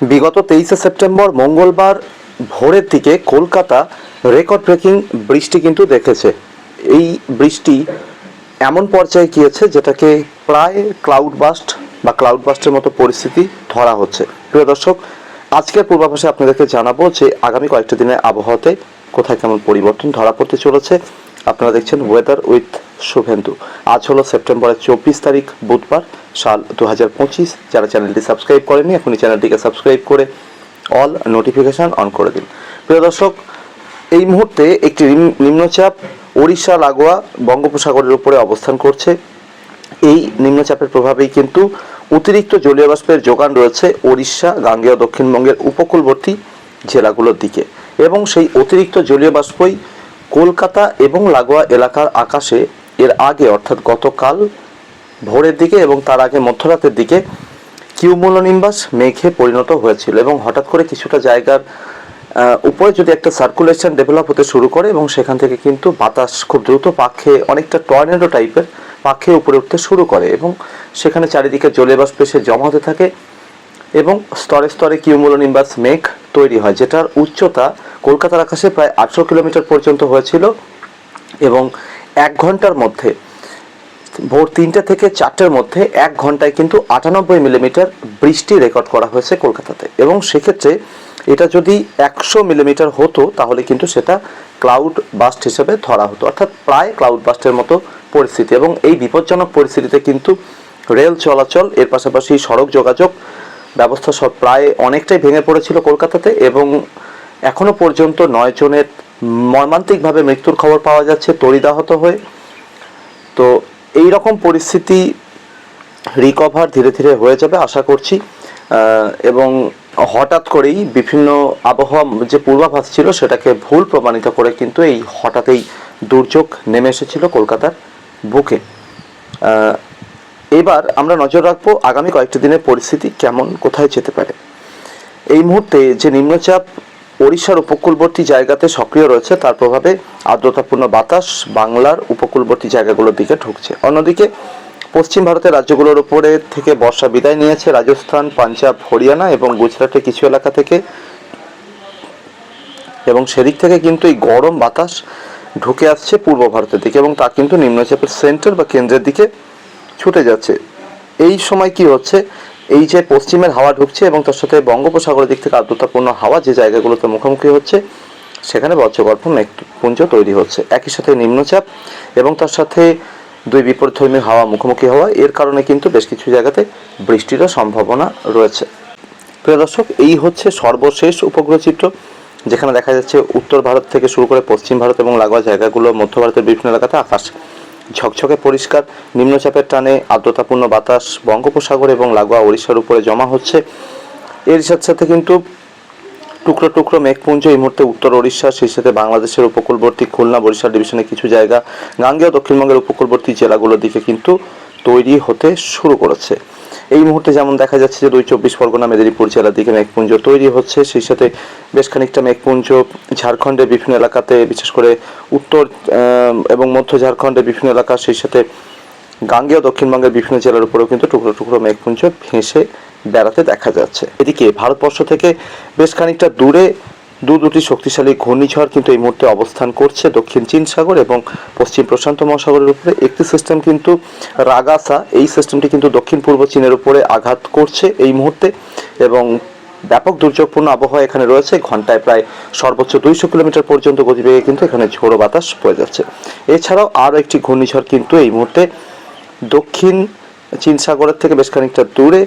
বিগত তেইশে সেপ্টেম্বর মঙ্গলবার ভোরের দিকে কলকাতা রেকর্ড ব্রেকিং বৃষ্টি কিন্তু দেখেছে। এই বৃষ্টি এমন পর্যায়ে গিয়েছে যেটাকে প্রায় ক্লাউড বাস্ট বা ক্লাউড বাস্টের মতো পরিস্থিতি ধরা হচ্ছে। প্রিয় দর্শক, আজকের পূর্বাভাসে আপনাদেরকে জানাব যে আগামী কয়েকটা দিনের আবহাওয়াতে কোথায় কেমন পরিবর্তন ধরা পড়তে চলেছে। আপনারা দেখছেন ওয়েদার উইথ শুভেন্দু। আজ হলো সেপ্টেম্বরের চব্বিশ তারিখ, বুধবার, সাল দু হাজার পঁচিশ। যারা চ্যানেলটি সাবস্ক্রাইব করেনি এখনই চ্যানেলটিকে সাবস্ক্রাইব করে অল নোটিফিকেশন অন করে দিন। প্রিয় দর্শক, এই মুহূর্তে একটি নিম্নচাপ ওড়িশা, লাগোয়া, বঙ্গোপসাগরের উপরে অবস্থান করছে। এই নিম্নচাপের প্রভাবেই কিন্তু অতিরিক্ত জলীয় বাষ্পের যোগান রয়েছে ওড়িশা, গাঙ্গেয়, দক্ষিণবঙ্গের উপকূলবর্তী জেলাগুলোর দিকে। এবং সেই অতিরিক্ত জলীয় বাষ্পই কলকাতা এবং লাগোয়া এলাকার আকাশে এর আগে, অর্থাৎ গতকাল ভোরের দিকে এবং তার আগে মধ্যরাতের দিকে কিউমুলোনিম্বাস মেঘে পরিণত হয়েছিল এবং হঠাৎ করে কিছুটা জায়গার উপরে যদি একটা সার্কুলেশন ডেভেলপ হতে শুরু করে এবং সেখান থেকে কিন্তু বাতাস খুব দ্রুত পাখে, অনেকটা টর্নেডো টাইপের পাখে উপরে উঠতে শুরু করে এবং সেখানে চারিদিকে জলে বাষ্প এসে জমা হতে থাকে এবং স্তরে স্তরে কিউমুলোনিম্বাস মেঘ তৈরি হয়, যেটার উচ্চতা কলকাতার আকাশে প্রায় আটশো কিলোমিটার পর্যন্ত হয়েছিল এবং এক ঘণ্টার মধ্যে, ভোর তিনটে থেকে চারটের মধ্যে এক ঘন্টায় কিন্তু আটানব্বই মিলিমিটার বৃষ্টি রেকর্ড করা হয়েছে কলকাতাতে। এবং সেক্ষেত্রে এটা যদি একশো মিলিমিটার হতো, তাহলে কিন্তু সেটা ক্লাউড বাস্ট হিসেবে ধরা হতো। অর্থাৎ প্রায় ক্লাউড বাস্টের মতো পরিস্থিতি। এবং এই বিপজ্জনক পরিস্থিতিতে কিন্তু রেল চলাচল, এর পাশাপাশি সড়ক যোগাযোগ ব্যবস্থা সব প্রায় অনেকটাই ভেঙে পড়েছিল কলকাতাতে। এবং এখনও পর্যন্ত নয় জনের মর্মান্তিকভাবে মৃত্যুর খবর পাওয়া যাচ্ছে তরিদাহত হয়ে। তো এই রকম পরিস্থিতি রিকভার ধীরে ধীরে হয়ে যাবে আশা করছি। এবং হঠাৎ করেই বিভিন্ন আবহাওয়া যে পূর্বাভাস ছিল সেটাকে ভুল প্রমাণিত করে কিন্তু এই হঠাৎই দুর্যোগ নেমে এসেছিল কলকাতার বুকে। এবার আমরা নজর রাখব আগামী কয়েকটি দিনের পরিস্থিতি কেমন, কোথায় যেতে পারে। এই মুহূর্তে যে নিম্নচাপ ওড়িশার উপকূলবর্তী জায়গাতে সক্রিয় রয়েছে, তার প্রভাবে আর্দ্রতাপূর্ণ বাতাস বাংলার উপকূলবর্তী জায়গাগুলোর দিকে ঢুকছে। অন্যদিকে, পশ্চিম ভারতের রাজ্যগুলোর উপরে থেকে বর্ষা বিদায় নিয়েছে রাজস্থান, পাঞ্জাব, হরিয়ানা এবং গুজরাটের কিছু এলাকা থেকে। এবং সেদিক থেকে কিন্তু এই গরম বাতাস ঢুকে আসছে পূর্ব ভারতের দিকে এবং তা কিন্তু নিম্নচাপের সেন্টার বা কেন্দ্রের দিকে ছুটে যাচ্ছে। এই সময় কি হচ্ছে? এই যে পশ্চিমের হাওয়া ঢুকছে এবং তার সাথে বঙ্গোপসাগরের দিক থেকে আর্দ্রতাপূর্ণ হাওয়া যে জায়গাগুলোতে মুখোমুখি হচ্ছে, সেখানে বজ্রগর্ভ মেঘপুঞ্জ তৈরি হচ্ছে। একই সাথে নিম্নচাপ এবং তার সাথে দুই বিপরীতধর্মী হাওয়া মুখোমুখি হওয়া, এর কারণে কিন্তু বেশ কিছু জায়গাতে বৃষ্টিরও সম্ভাবনা রয়েছে। প্রিয় দর্শক, এই হচ্ছে সর্বশেষ উপগ্রহ চিত্র, যেখানে দেখা যাচ্ছে উত্তর ভারত থেকে শুরু করে পশ্চিম ভারত এবং লাগোয়া জায়গাগুলো, মধ্য ভারতের বিভিন্ন এলাকাতে আকাশ ঝকঝকে পরিষ্কার, নিম্নচাপের টানে আর্দ্রতাপূর্ণ বাতাস বঙ্গোপসাগর এবং লাগোয়া ওড়িশার উপরে জমা হচ্ছে। এর সাথে সাথে কিন্তু টুকরো টুকরো মেঘপুঞ্জ এই মুহূর্তে উত্তর ওড়িশা সেই সাথে বাংলাদেশের উপকূলবর্তী খুলনা, বরিশাল ডিভিশনের কিছু জায়গা, গাঙ্গেয় দক্ষিণবঙ্গের উপকূলবর্তী জেলাগুলোর দিকে কিন্তু তৈরি হতে শুরু করেছে। এই মুহূর্তে যেমন দেখা যাচ্ছে যে দুই চব্বিশ পরগনা, মেদিনীপুর জেলার দিকে মেঘপুঞ্জ তৈরি হচ্ছে, সেই সাথে বেশ খানিকটা মেঘপুঞ্জ, ঝাড়খণ্ডের বিভিন্ন এলাকাতে, বিশেষ করে উত্তর এবং মধ্য ঝাড়খণ্ডের বিভিন্ন এলাকা, সেই সাথে গাঙ্গেয় দক্ষিণবঙ্গের বিভিন্ন জেলার উপরেও কিন্তু টুকরো টুকরো মেঘপুঞ্জ ভেসে বেড়াতে দেখা যাচ্ছে। এদিকে ভারতবর্ষ থেকে বেশ খানিকটা দূরে দু দুটি শক্তিশালী ঘূর্ণিঝড় কিন্তু এই মুহূর্তে অবস্থান করছে দক্ষিণ চীন সাগর এবং পশ্চিম প্রশান্ত মহাসাগরের উপরে। একটি সিস্টেম কিন্তু রাগাসা, এই সিস্টেমটি কিন্তু দক্ষিণ পূর্ব চীনের উপরে আঘাত করছে এই মুহূর্তে এবং ব্যাপক দুর্যোগপূর্ণ আবহাওয়া এখানে রয়েছে। ঘন্টায় প্রায় সর্বোচ্চ দুইশো কিলোমিটার পর্যন্ত গতিবেগে কিন্তু এখানে ঝোড়ো বাতাস বয়ে যাচ্ছে। এছাড়াও আরও একটি ঘূর্ণিঝড় কিন্তু এই মুহূর্তে দক্ষিণ চীন সাগরের থেকে বেশ খানিকটা দূরে,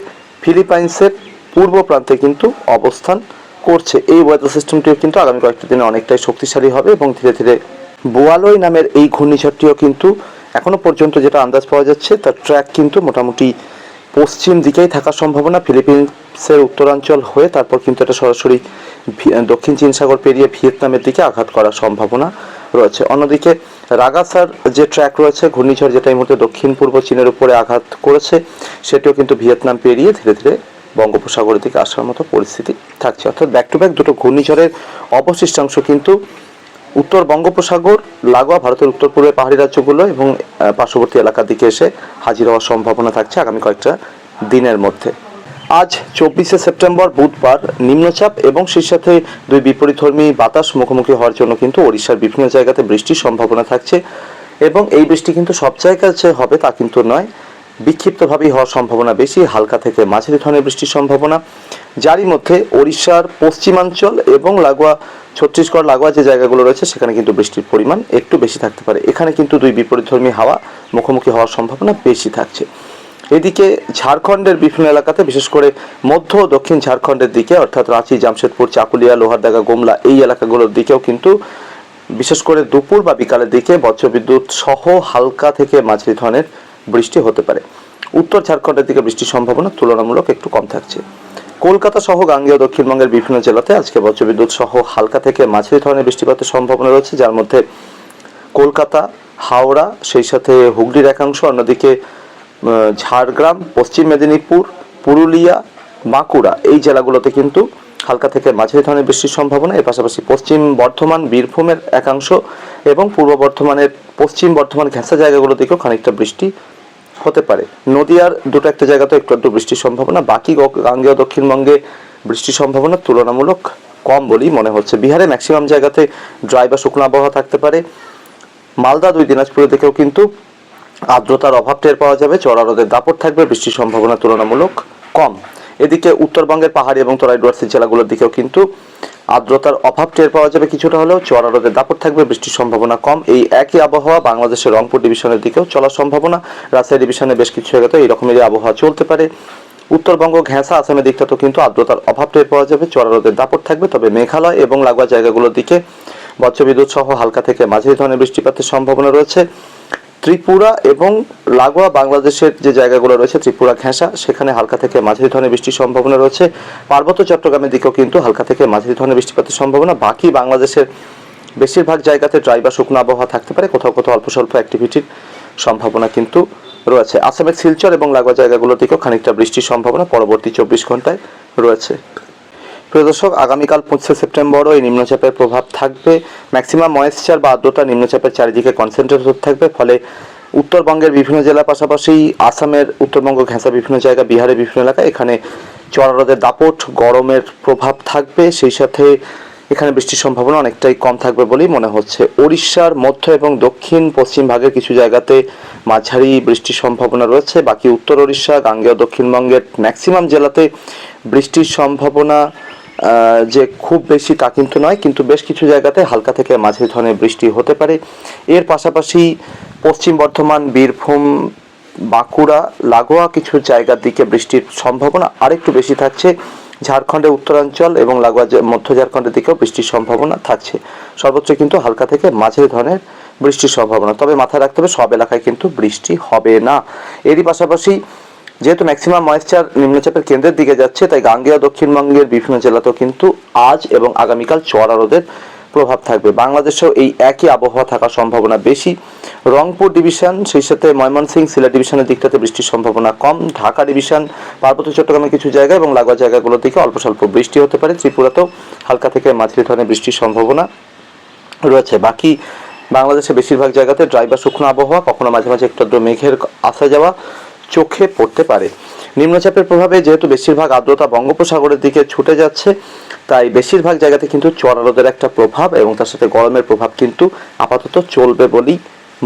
ফিলিপাইন্সের পূর্ব প্রান্তে কিন্তু অবস্থান করছে এই ওয়েদার সিস্টেমটিও কিন্তু আগামী কয়েকটি দিনে অনেকটাই শক্তিশালী হবে এবং ধীরে ধীরে বোয়ালই নামের এই ঘূর্ণিঝড়টিও কিন্তু এখনও পর্যন্ত যেটা আন্দাজ পাওয়া যাচ্ছে, তার ট্র্যাক কিন্তু মোটামুটি পশ্চিম দিকেই থাকার সম্ভাবনা। ফিলিপিন্সের উত্তরাঞ্চল হয়ে তারপর কিন্তু এটা সরাসরি দক্ষিণ চীন সাগর পেরিয়ে ভিয়েতনামের দিকে আঘাত করার সম্ভাবনা রয়েছে। অন্যদিকে রাগাসার যে ট্র্যাক রয়েছে, ঘূর্ণিঝড় যেটা এই মুহূর্তে দক্ষিণ পূর্ব চীনের উপরে আঘাত করেছে, সেটিও কিন্তু ভিয়েতনাম পেরিয়ে ধীরে ধীরে বঙ্গোপসাগরের দিকে আসার মতো পরিস্থিতি থাকছে। অর্থাৎ ব্যাক টু ব্যাক দুটো ঘূর্ণিঝড়ের অবশিষ্টাংশ কিন্তু উত্তর বঙ্গোপসাগর, লাগোয়া ভারতের উত্তর পূর্বে পাহাড়ি রাজ্যগুলো এবং পার্শ্ববর্তী এলাকার দিকে এসে হাজির হওয়ার সম্ভাবনা থাকছে আগামী কয়েকটা দিনের মধ্যে। আজ চব্বিশে সেপ্টেম্বর বুধবার নিম্নচাপ এবং সেই সাথে দুই বিপরীতধর্মী বাতাস মুখোমুখি হওয়ার জন্য কিন্তু ওড়িশার বিভিন্ন জায়গাতে বৃষ্টির সম্ভাবনা থাকছে এবং এই বৃষ্টি কিন্তু সব জায়গায় যে হবে তা কিন্তু নয়। বিক্ষিপ্তভাবেই হওয়ার সম্ভাবনা বেশি। হালকা থেকে মাঝারি ধরনের বৃষ্টির সম্ভাবনা। যারই মধ্যে ওড়িশার পশ্চিমাঞ্চল এবং লাগোয়া, ছত্তিশগড়, লাগোয়া যে জায়গাগুলো রয়েছে, সেখানে কিন্তু বৃষ্টির পরিমাণ একটু বেশি থাকতে পারে। এখানে কিন্তু দুই বিপরীতধর্মী হাওয়া মুখোমুখি হওয়ার সম্ভাবনা বেশি থাকছে। এদিকে ঝাড়খণ্ডের বিভিন্ন এলাকাতে, বিশেষ করে মধ্য দক্ষিণ ঝাড়খণ্ডের দিকে, অর্থাৎ রাঁচি, জামশেদপুর, চাকুলিয়া, লোহারদাগা, গোমলা, এই এলাকাগুলোর দিকেও কিন্তু, বিশেষ করে দুপুর বা বিকালের দিকে বজ্রবিদ্যুৎ সহ হালকা থেকে মাঝারি ধরনের বৃষ্টি হতে পারে। উত্তর ঝাড়খণ্ডের দিকে বৃষ্টির সম্ভাবনা তুলনামূলক একটু কম থাকছে। কলকাতা সহ গাঙ্গেয় দক্ষিণবঙ্গের বিভিন্ন জেলাতে আজকে বজ্রবিদ্যুৎ সহ হালকা থেকে মাঝারি ধরনের বৃষ্টিপাতের সম্ভাবনা রয়েছে, যার মধ্যে কলকাতা, হাওড়া, সেই সাথে হুগলির একাংশ, অন্যদিকে ঝাড়গ্রাম, পশ্চিম মেদিনীপুর, পুরুলিয়া বাঁকুড়া, এই জেলাগুলোতে কিন্তু হালকা থেকে মাঝারি ধরনের বৃষ্টির সম্ভাবনা, এর পাশাপাশি পশ্চিম বর্ধমান, বীরভূমের একাংশ এবং পূর্ব বর্ধমানের পশ্চিম বর্ধমান ঘেঁষা জায়গাগুলো থেকেও খানিকটা বৃষ্টি হতে পারে। নদিয়ার দুটো একটা জায়গাতে একটু একটু বৃষ্টির সম্ভাবনা, বাকি গাঙ্গেয় দক্ষিণবঙ্গে বৃষ্টির সম্ভাবনা তুলনামূলক কম বলেই মনে হচ্ছে। বিহারে ম্যাক্সিমাম জায়গাতে ড্রাই বা শুকনো আবহাওয়া থাকতে পারে। মালদা দুই দিনাজপুরের দিকেও কিন্তু আর্দ্রতার অভাব টের পাওয়া যাবে, চড়া রোদের দাপট থাকবে, বৃষ্টির সম্ভাবনা তুলনামূলক কম। এদিকে উত্তরবঙ্গের পাহাড়ি এবং তরাই ডুয়ার্সি জেলাগুলোর দিকেও কিন্তু আর্দ্রতার অভাব টের পাওয়া যাবে কিছুটা হলেও। চড়া রোদের দাপট থাকবে, বৃষ্টির সম্ভাবনা কম। এই একই আবহাওয়া বাংলাদেশের রংপুর ডিভিশনের দিকেও চলার সম্ভাবনা। রাজশাহী ডিভিশনে বেশ কিছু জায়গাতে এই রকমেরই আবহাওয়া চলতে পারে। উত্তরবঙ্গ, ঘেঁষা আসামের দিকটা তো কিন্তু আর্দ্রতার অভাব টের পাওয়া যাবে। চড়া রোদের দাপট থাকবে, তবে মেঘালয় এবং লাগোয়া জায়গাগুলোর দিকে বজ্রবিদ্যুৎ সহ হালকা থেকে মাঝারি ধরনের বৃষ্টিপাতের সম্ভাবনা রয়েছে। ত্রিপুরা এবং লাগোয়া বাংলাদেশের যে জায়গাগুলো রয়েছে, ত্রিপুরা, ঘেঁষা, সেখানে হালকা থেকে মাঝারি ধরনের বৃষ্টির সম্ভাবনা রয়েছে। পার্বত্য চট্টগ্রামের দিকেও কিন্তু হালকা থেকে মাঝারি ধরনের বৃষ্টিপাতের সম্ভাবনা। বাকি বাংলাদেশের বেশিরভাগ জায়গাতে ড্রাই বা শুকনো আবহাওয়া থাকতে পারে। কোথাও কোথাও অল্প স্বল্প অ্যাক্টিভিটির সম্ভাবনা কিন্তু রয়েছে। আসামের শিলচর এবং লাগোয়া জায়গাগুলোর দিকেও খানিকটা বৃষ্টির সম্ভাবনা পরবর্তী চব্বিশ ঘন্টায় রয়েছে। প্রিয় দর্শক, আগামীকাল পঁচিশে সেপ্টেম্বরও এই নিম্নচাপের প্রভাব থাকবে। ম্যাক্সিমাম ময়েশ্চার বা আর্দ্রতা নিম্নচাপের চারিদিকে কনসেন্ট্রেট হতে থাকবে, ফলে উত্তরবঙ্গের বিভিন্ন জেলার পাশাপাশি আসামের উত্তরবঙ্গ ঘেঁষা বিভিন্ন জায়গা, বিহারের বিভিন্ন এলাকা এখানে চড়া রোদের দাপট, গরমের প্রভাব থাকবে। সেই সাথে এখানে বৃষ্টির সম্ভাবনা অনেকটাই কম থাকবে বলেই মনে হচ্ছে। ওড়িশার মধ্য এবং দক্ষিণ পশ্চিম ভাগের কিছু জায়গাতে মাঝারি বৃষ্টির সম্ভাবনা রয়েছে। বাকি উত্তর ওড়িশা, গাঙ্গেয় দক্ষিণবঙ্গের ম্যাক্সিমাম জেলাতে বৃষ্টির সম্ভাবনা যে খুব বেশি তা কিন্তু নয়, কিন্তু বেশ কিছু জায়গাতে হালকা থেকে মাঝারি ধরনের বৃষ্টি হতে পারে। এর পাশাপাশি পশ্চিম বর্ধমান, বীরভূম, বাঁকুড়া, লাগোয়া কিছু জায়গার দিকে বৃষ্টির সম্ভাবনা আরেকটু বেশি থাকছে। ঝাড়খণ্ডের উত্তরাঞ্চল এবং লাগোয়া মধ্য ঝাড়খণ্ডের দিকেও বৃষ্টির সম্ভাবনা থাকছে। সর্বোচ্চ কিন্তু হালকা থেকে মাঝারি ধরনের বৃষ্টির সম্ভাবনা। তবে মাথায় রাখতে হবে, সব এলাকায় কিন্তু বৃষ্টি হবে না। এরই পাশাপাশি যেহেতু ম্যাক্সিমাম ময়েশ্চার নিম্নচাপের কেন্দ্রের দিকে যাচ্ছে, তাই গাঙ্গেয় দক্ষিণবঙ্গের বিভিন্ন জেলাতেও কিন্তু আজ এবং আগামীকাল চড়া রোদের প্রভাব থাকবে। বাংলাদেশেও এই একই আবহাওয়া থাকার সম্ভাবনা বেশি। রংপুর ডিভিশন সেই সাথে ময়মনসিংহ সিলেট ডিভিশনের দিকটাতে বৃষ্টির সম্ভাবনা কম। ঢাকা ডিভিশন পার্বত্য চট্টগ্রামের কিছু জায়গা এবং লাগোয়া জায়গাগুলোর দিকে অল্প স্বল্প বৃষ্টি হতে পারে। ত্রিপুরাতেও হালকা থেকে মাঝারি ধরনের বৃষ্টির সম্ভাবনা রয়েছে। বাকি বাংলাদেশের বেশিরভাগ জায়গাতে ড্রাই বা শুকনো আবহাওয়া, কখনো মাঝে মাঝে একটু মেঘের আসা যাওয়া। চোখে পড়তে পারে। নিম্নচাপের প্রভাবে যেহেতু বেশিরভাগ আর্দ্রতা বঙ্গোপসাগরের দিকে ছুটে যাচ্ছে, তাই বেশিরভাগ জায়গাতে কিন্তু চড়া রোদের একটা প্রভাব এবং তার সাথে গরমের প্রভাব কিন্তু আপাতত চলবে বলেই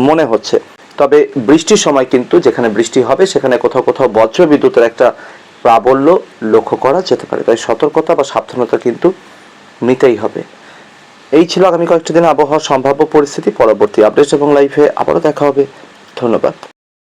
মনে হচ্ছে। তবে বৃষ্টির সময় কিন্তু যেখানে বৃষ্টি হবে, সেখানে কোথাও কোথাও বজ্র বিদ্যুতের একটা প্রাবল্য লক্ষ্য করা যেতে পারে। তাই সতর্কতা বা সাবধানতা কিন্তু নিতেই হবে। এই ছিল আগামী কয়েকটি দিন আবহাওয়ার সম্ভাব্য পরিস্থিতি। পরবর্তী আপডেট এবং লাইফে আবারও দেখা হবে। ধন্যবাদ।